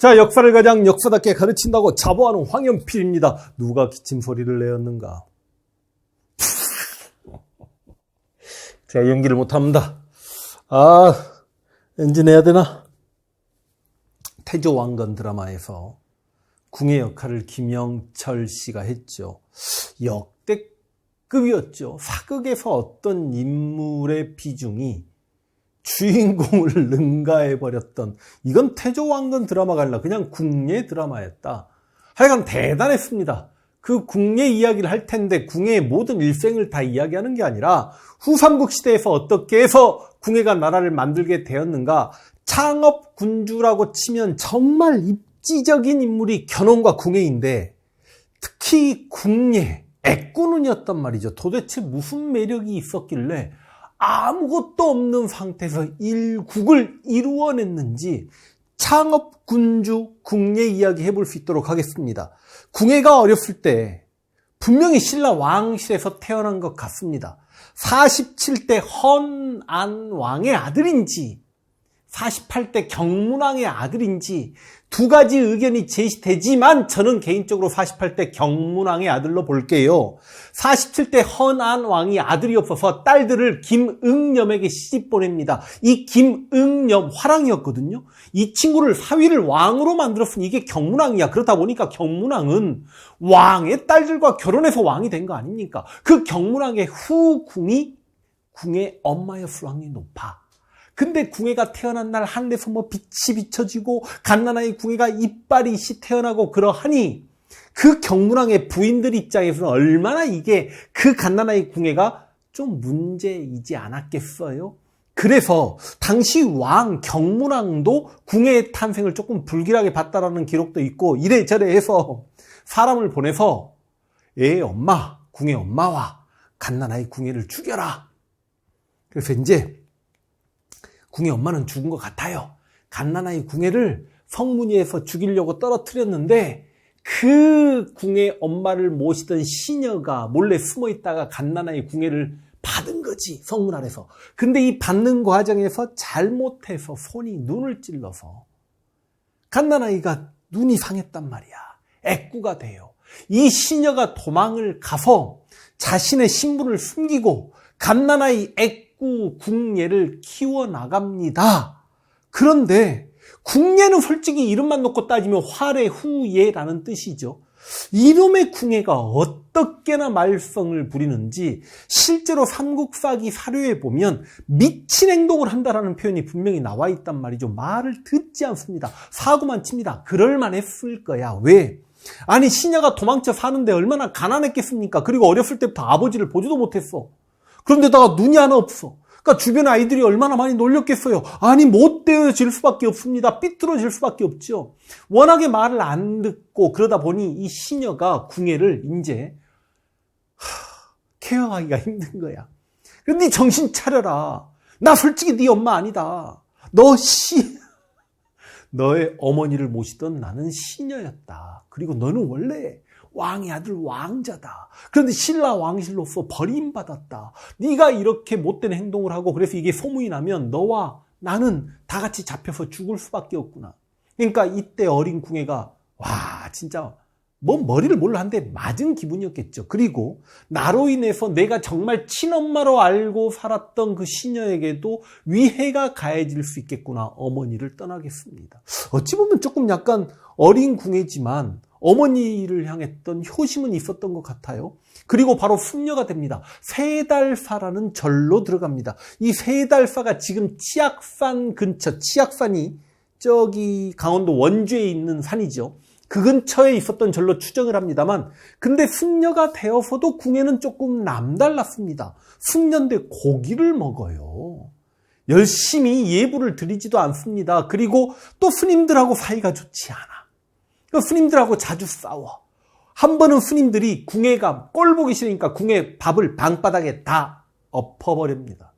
자, 역사를 가장 역사답게 가르친다고 자부하는 황현필입니다. 누가 기침 소리를 내었는가? 제가 연기를 못합니다. 아, 엔진 해야 되나? 태조 왕건 드라마에서 궁의 역할을 김영철 씨가 했죠. 역대급이었죠. 사극에서 어떤 인물의 비중이 주인공을 능가해버렸던 이건 태조왕건 드라마가 아니라 그냥 궁예 드라마였다. 하여간 대단했습니다. 그 궁예 이야기를 할 텐데 궁예의 모든 일생을 다 이야기하는 게 아니라 후삼국 시대에서 어떻게 해서 궁예가 나라를 만들게 되었는가 창업 군주라고 치면 정말 입지적인 인물이 견훤과 궁예인데 특히 궁예 애꾸눈이었단 말이죠. 도대체 무슨 매력이 있었길래 아무것도 없는 상태에서 일국을 이루어냈는지 창업 군주 궁예 이야기 해볼 수 있도록 하겠습니다. 궁예가 어렸을 때 분명히 신라 왕실에서 태어난 것 같습니다. 47대 헌안 왕의 아들인지 48대 경문왕의 아들인지 두 가지 의견이 제시되지만 저는 개인적으로 48대 경문왕의 아들로 볼게요. 47대 헌안 왕이 아들이 없어서 딸들을 김응념에게 시집 보냅니다. 이 김응념 화랑이었거든요. 이 친구를 사위를 왕으로 만들었으니 이게 경문왕이야. 그렇다 보니까 경문왕은 왕의 딸들과 결혼해서 왕이 된 거 아닙니까? 그 경문왕의 후궁이 궁의 엄마였을 확률이 높아. 근데 궁예가 태어난 날 하늘에서 뭐 빛이 비춰지고 갓난아이 궁예가 이빨이 씨 태어나고 그러하니 그 경문왕의 부인들 입장에서는 얼마나 이게 그 갓난아이 궁예가 좀 문제이지 않았겠어요? 그래서 당시 왕 경문왕도 궁예의 탄생을 조금 불길하게 봤다라는 기록도 있고 이래저래 해서 사람을 보내서 애 엄마, 궁예 엄마와 갓난아이 궁예를 죽여라. 그래서 이제 궁예 엄마는 죽은 것 같아요. 갓난아이 궁예를 성문위에서 죽이려고 떨어뜨렸는데 그 궁예 엄마를 모시던 시녀가 몰래 숨어 있다가 갓난아이 궁예를 받은 거지 성문 안에서. 근데 이 받는 과정에서 잘못해서 손이 눈을 찔러서 갓난아이가 눈이 상했단 말이야. 애꾸가 돼요. 이 시녀가 도망을 가서 자신의 신분을 숨기고 갓난아이 애꾸 자꾸 궁예를 키워나갑니다. 그런데 궁예는 솔직히 이름만 놓고 따지면 활의 후예라는 뜻이죠. 이름의 궁예가 어떻게나 말썽을 부리는지 실제로 삼국사기 사료에 보면 미친 행동을 한다라는 표현이 분명히 나와 있단 말이죠. 말을 듣지 않습니다. 사고만 칩니다. 그럴만 했을 거야. 왜? 아니 시녀가 도망쳐 사는데 얼마나 가난했겠습니까? 그리고 어렸을 때부터 아버지를 보지도 못했어. 그런데다가 눈이 하나 없어. 그러니까 주변 아이들이 얼마나 많이 놀렸겠어요. 아니 못 되어질 수밖에 없습니다. 삐뚤어질 수밖에 없죠. 워낙에 말을 안 듣고 그러다 보니 이 시녀가 궁예를 이제 케어하기가 힘든 거야. 근데 정신 차려라. 나 솔직히 네 엄마 아니다. 너 씨, 너의 어머니를 모시던 나는 시녀였다. 그리고 너는 원래 왕의 아들 왕자다. 그런데 신라 왕실로서 버림받았다. 네가 이렇게 못된 행동을 하고 그래서 이게 소문이 나면 너와 나는 다 같이 잡혀서 죽을 수밖에 없구나. 그러니까 이때 어린 궁예가 와 진짜 뭐 머리를 몰라 한데 맞은 기분이었겠죠. 그리고 나로 인해서 내가 정말 친엄마로 알고 살았던 그 시녀에게도 위해가 가해질 수 있겠구나. 어머니를 떠나겠습니다. 어찌 보면 조금 약간 어린 궁예지만 어머니를 향했던 효심은 있었던 것 같아요. 그리고 바로 숙녀가 됩니다. 세달사라는 절로 들어갑니다. 이 세달사가 지금 치악산 근처, 치악산이 저기 강원도 원주에 있는 산이죠. 그 근처에 있었던 절로 추정을 합니다만, 근데 숙녀가 되어서도 궁에는 조금 남달랐습니다. 숙녀인데 고기를 먹어요. 열심히 예불을 드리지도 않습니다. 그리고 또 스님들하고 사이가 좋지 않아. 그 스님들하고 자주 싸워. 한 번은 스님들이 궁예가 꼴 보기 싫으니까 궁예 밥을 방바닥에 다 엎어버립니다.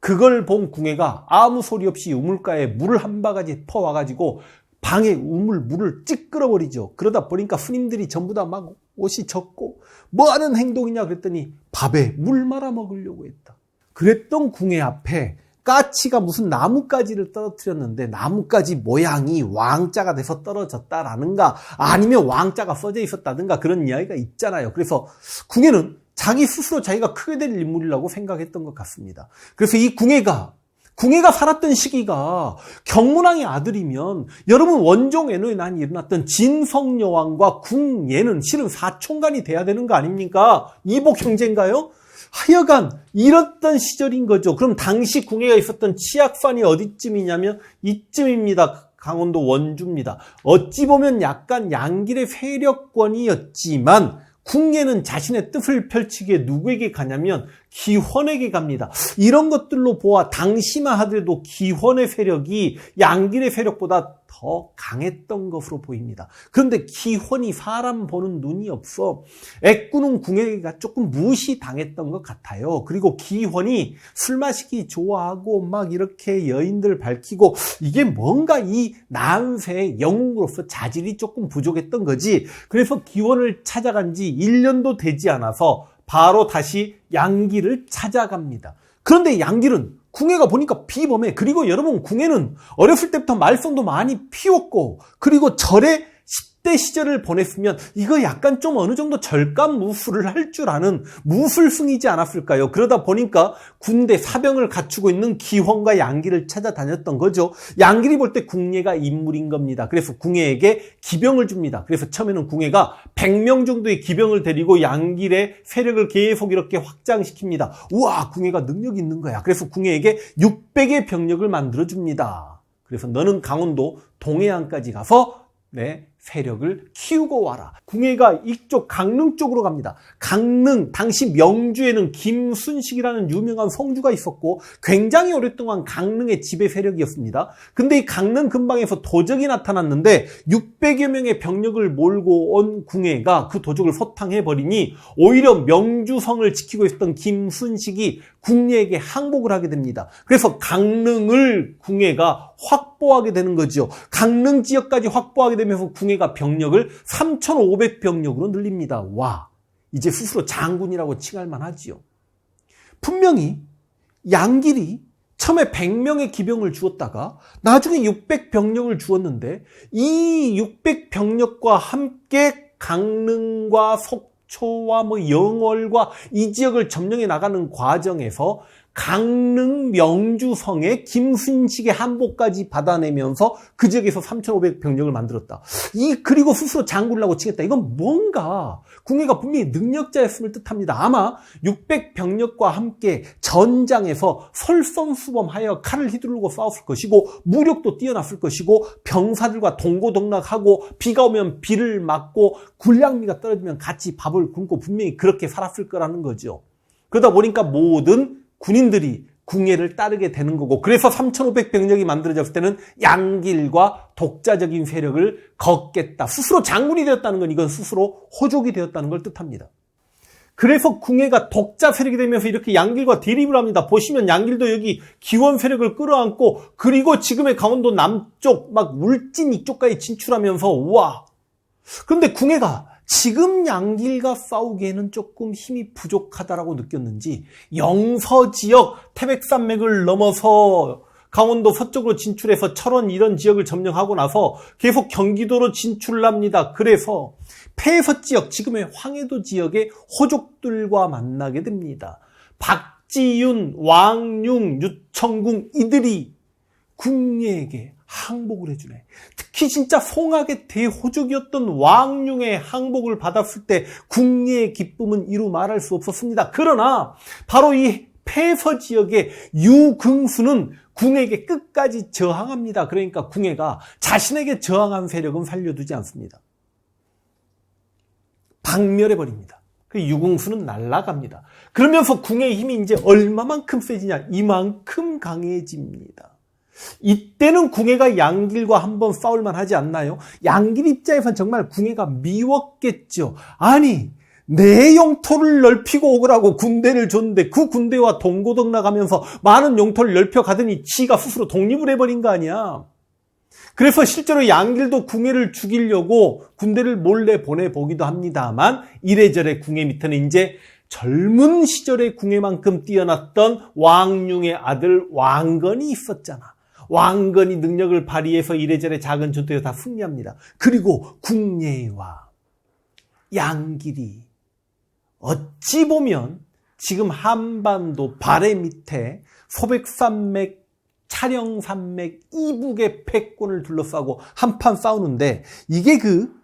그걸 본 궁예가 아무 소리 없이 우물가에 물을 한 바가지 퍼와가지고 방에 우물 물을 찌끄러버리죠. 그러다 보니까 스님들이 전부 다 막 옷이 젖고 뭐 하는 행동이냐 그랬더니 밥에 물 말아 먹으려고 했다. 그랬던 궁예 앞에 까치가 무슨 나뭇가지를 떨어뜨렸는데 나뭇가지 모양이 왕자가 돼서 떨어졌다라는가 아니면 왕자가 써져 있었다든가 그런 이야기가 있잖아요. 그래서 궁예는 자기 스스로 자기가 크게 될 인물이라고 생각했던 것 같습니다. 그래서 이 궁예가 궁예가 살았던 시기가 경문왕의 아들이면 여러분 원종에노에 난 일어났던 진성여왕과 궁예는 실은 사촌간이 돼야 되는 거 아닙니까? 이복 형제인가요? 하여간 이렇던 시절인 거죠. 그럼 당시 궁예가 있었던 치악산이 어디쯤이냐면 이쯤입니다. 강원도 원주입니다. 어찌 보면 약간 양길의 세력권이었지만 궁예는 자신의 뜻을 펼치기에 누구에게 가냐면 기헌에게 갑니다. 이런 것들로 보아 당시만 하더라도 기헌의 세력이 양길의 세력보다 더 강했던 것으로 보입니다. 그런데 기헌이 사람 보는 눈이 없어 애꾸는 궁예가 조금 무시당했던 것 같아요. 그리고 기헌이 술 마시기 좋아하고 막 이렇게 여인들 밝히고 이게 뭔가 이 난세의 영웅으로서 자질이 조금 부족했던 거지. 그래서 기원을 찾아간 지 1년도 되지 않아서 바로 다시 양기를 찾아갑니다. 그런데 양길은 궁예가 보니까 비범해. 그리고 여러분 궁예는 어렸을 때부터 말썽도 많이 피웠고 그리고 절에 10대 시절을 보냈으면 이거 약간 좀 어느 정도 절감 무술을 할 줄 아는 무술승이지 않았을까요? 그러다 보니까 군대 사병을 갖추고 있는 기황과 양기를 찾아다녔던 거죠. 양길이 볼 때 궁예가 인물인 겁니다. 그래서 궁예에게 기병을 줍니다. 그래서 처음에는 궁예가 100명 정도의 기병을 데리고 양길의 세력을 계속 이렇게 확장시킵니다. 우와, 궁예가 능력이 있는 거야. 그래서 궁예에게 600의 병력을 만들어 줍니다. 그래서 너는 강원도 동해안까지 가서 네, 세력을 키우고 와라. 궁예가 이쪽 강릉 쪽으로 갑니다. 강릉 당시 명주에는 김순식이라는 유명한 성주가 있었고 굉장히 오랫동안 강릉의 지배 세력이었습니다. 근데 이 강릉 근방에서 도적이 나타났는데 600여 명의 병력을 몰고 온 궁예가 그 도적을 소탕해 버리니 오히려 명주성을 지키고 있었던 김순식이 궁예에게 항복을 하게 됩니다. 그래서 강릉을 궁예가 확보하게 되는 거죠. 강릉 지역까지 확보하게 되면서 궁예 가 병력을 3,500병력으로 늘립니다. 와, 이제 스스로 장군이라고 칭할 만하지요. 분명히 양길이 처음에 100명의 기병을 주었다가 나중에 600병력을 주었는데 이 600병력과 함께 강릉과 속초와 뭐 영월과 이 지역을 점령해 나가는 과정에서 강릉 명주성에 김순식의 한복까지 받아내면서 그 지역에서 3,500 병력을 만들었다. 이 그리고 스스로 장군이라고 치겠다. 이건 뭔가 궁예가 분명히 능력자였음을 뜻합니다. 아마 600 병력과 함께 전장에서 설성수범하여 칼을 휘두르고 싸웠을 것이고 무력도 뛰어났을 것이고 병사들과 동고동락하고 비가 오면 비를 맞고 군량미가 떨어지면 같이 밥을 굶고 분명히 그렇게 살았을 거라는 거죠. 그러다 보니까 모든 군인들이 궁예를 따르게 되는 거고 그래서 3,500 병력이 만들어졌을 때는 양길과 독자적인 세력을 걷겠다. 스스로 장군이 되었다는 건 이건 스스로 호족이 되었다는 걸 뜻합니다. 그래서 궁예가 독자 세력이 되면서 이렇게 양길과 대립을 합니다. 보시면 양길도 여기 기원 세력을 끌어안고 그리고 지금의 강원도 남쪽 막 울진 이쪽까지 진출하면서 와. 그런데 궁예가 지금 양길과 싸우기에는 조금 힘이 부족하다라고 느꼈는지 영서 지역 태백산맥을 넘어서 강원도 서쪽으로 진출해서 철원 이런 지역을 점령하고 나서 계속 경기도로 진출을 합니다. 그래서 폐서 지역, 지금의 황해도 지역의 호족들과 만나게 됩니다. 박지윤, 왕융, 유청궁 이들이 궁예에게 항복을 해주네. 특히 진짜 송악의 대호족이었던 왕룡의 항복을 받았을 때 궁예의 기쁨은 이루 말할 수 없었습니다. 그러나 바로 이 폐서 지역의 유긍수는 궁에게 끝까지 저항합니다. 그러니까 궁예가 자신에게 저항한 세력은 살려두지 않습니다. 박멸해버립니다. 그 유궁수는 날아갑니다. 그러면서 궁의 힘이 이제 얼마만큼 세지냐? 이만큼 강해집니다. 이때는 궁예가 양길과 한번 싸울만 하지 않나요? 양길 입장에선 정말 궁예가 미웠겠죠. 아니, 내 영토를 넓히고 오거라고 군대를 줬는데 그 군대와 동고동락하면서 많은 영토를 넓혀 가더니 지가 스스로 독립을 해버린 거 아니야. 그래서 실제로 양길도 궁예를 죽이려고 군대를 몰래 보내보기도 합니다만 이래저래 궁예 밑에는 이제 젊은 시절의 궁예만큼 뛰어났던 왕룡의 아들 왕건이 있었잖아. 왕건이 능력을 발휘해서 이래저래 작은 전투에 다 승리합니다. 그리고 궁예와 양길이 어찌 보면 지금 한반도 발해 밑에 소백산맥, 차령산맥 이북의 패권을 둘러싸고 한판 싸우는데 이게 그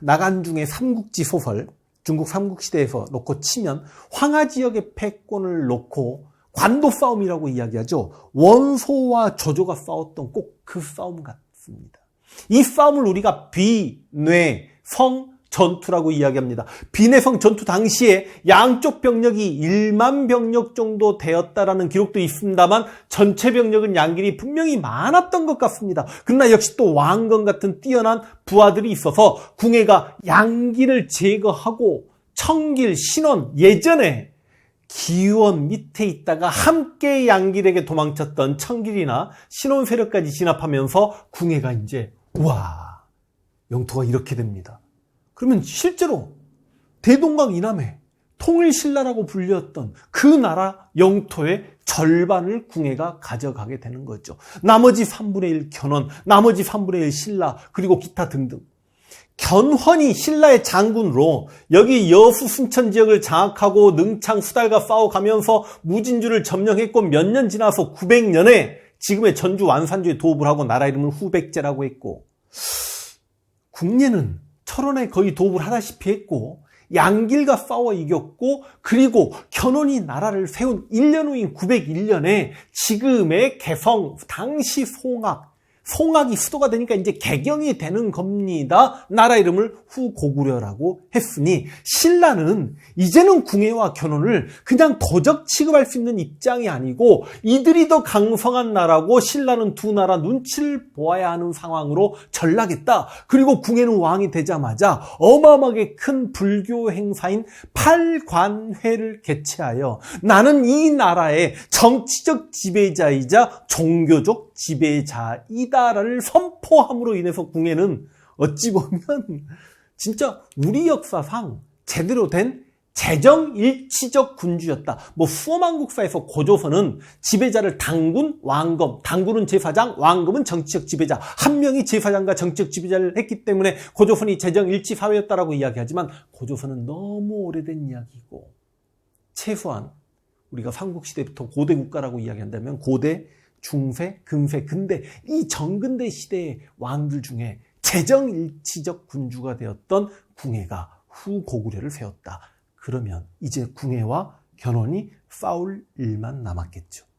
나간중의 삼국지 소설 중국 삼국시대에서 놓고 치면 황하 지역의 패권을 놓고 관도 싸움이라고 이야기하죠. 원소와 조조가 싸웠던 꼭 그 싸움 같습니다. 이 싸움을 우리가 비, 뇌, 성, 전투라고 이야기합니다. 비내성 전투 당시에 양쪽 병력이 1만 병력 정도 되었다라는 기록도 있습니다만 전체 병력은 양길이 분명히 많았던 것 같습니다. 그러나 역시 또 왕건 같은 뛰어난 부하들이 있어서 궁예가 양길을 제거하고 청길, 신원 예전에 기원 밑에 있다가 함께 양길에게 도망쳤던 청길이나 신원 세력까지 진압하면서 궁예가 이제 와 영토가 이렇게 됩니다. 그러면 실제로 대동강 이남에 통일신라라고 불렸던 그 나라 영토의 절반을 궁예가 가져가게 되는 거죠. 나머지 3분의 1 견원, 나머지 3분의 1 신라, 그리고 기타 등등. 견훤이 신라의 장군으로 여기 여수 순천 지역을 장악하고 능창 수달과 싸워가면서 무진주를 점령했고 몇 년 지나서 900년에 지금의 전주 완산주에 도읍을 하고 나라 이름을 후백제라고 했고 국내는 철원에 거의 도읍을 하다시피 했고 양길과 싸워 이겼고 그리고 견훤이 나라를 세운 1년 후인 901년에 지금의 개성 당시 송악 송악이 수도가 되니까 이제 개경이 되는 겁니다. 나라 이름을 후고구려라고 했으니 신라는 이제는 궁예와 견훤을 그냥 도적 취급할 수 있는 입장이 아니고 이들이 더 강성한 나라고 신라는 두 나라 눈치를 보아야 하는 상황으로 전락했다. 그리고 궁예는 왕이 되자마자 어마어마하게 큰 불교 행사인 팔관회를 개최하여 나는 이 나라의 정치적 지배자이자 종교적 지배자이다 를 선포함으로 인해서 궁예는 어찌 보면 진짜 우리 역사상 제대로 된 재정 일치적 군주였다. 뭐 수어망국사에서 고조선은 지배자를 당군, 왕검, 당군은 제사장, 왕검은 정치적 지배자, 한 명이 제사장과 정치적 지배자를 했기 때문에 고조선이 재정 일치 사회였다라고 이야기하지만 고조선은 너무 오래된 이야기고 최소한 우리가 삼국시대부터 고대 국가라고 이야기한다면 고대, 중세, 근세, 근대 이 정근대 시대의 왕들 중에 재정일치적 군주가 되었던 궁예가 후고구려를 세웠다. 그러면 이제 궁예와 견훤이 싸울 일만 남았겠죠.